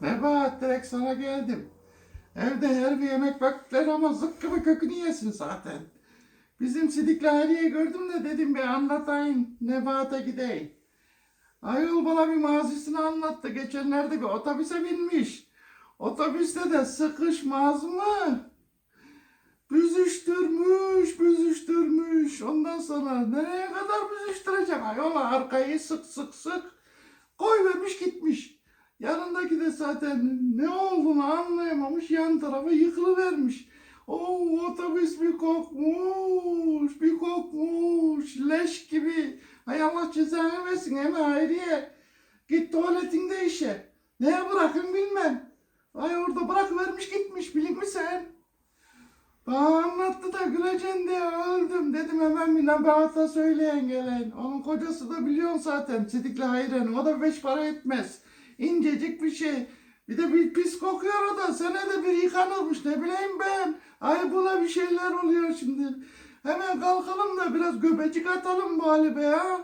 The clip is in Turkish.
Nebahat direkt sana geldim. Evde her bir yemek vakitleri ama zıkkımı kökünü yesin zaten. Bizim Sidik'le Haliye gördüm de dedim bir anlatayım. Nebahat'a gideyim. Ayol bana bir mazisini anlattı. Geçenlerde bir otobüse binmiş. Otobüste de sıkışmaz mı? Büzüştürmüş, büzüştürmüş. Ondan sonra nereye kadar büzüştürecek? Ayol arkayı sık sık sık koy vermiş gitmiş. Zaten ne olduğunu anlayamamış. Yan tarafa yıkılıvermiş. Oo otobüs bir kokmuş, bir kokmuş. Leş gibi. Hay Allah cezanı versin Eme Hayriye. Git tuvaletinde işe. Neye bırakın bilmem. Ay orada bırakıvermiş gitmiş bilin mi sen? Bana anlattı da güleceksin diye öldüm. Dedim hemen bir nebahata söyleyen gelen. Onun kocası da biliyorsun zaten Sidikli Hayran. O da beş para etmez. İncecik bir şey. Bir de bir pis kokuyor da. Senede bir yıkanırmış ne bileyim ben. Ay buna bir şeyler oluyor şimdi. Hemen kalkalım da biraz göbecik atalım bari be ya.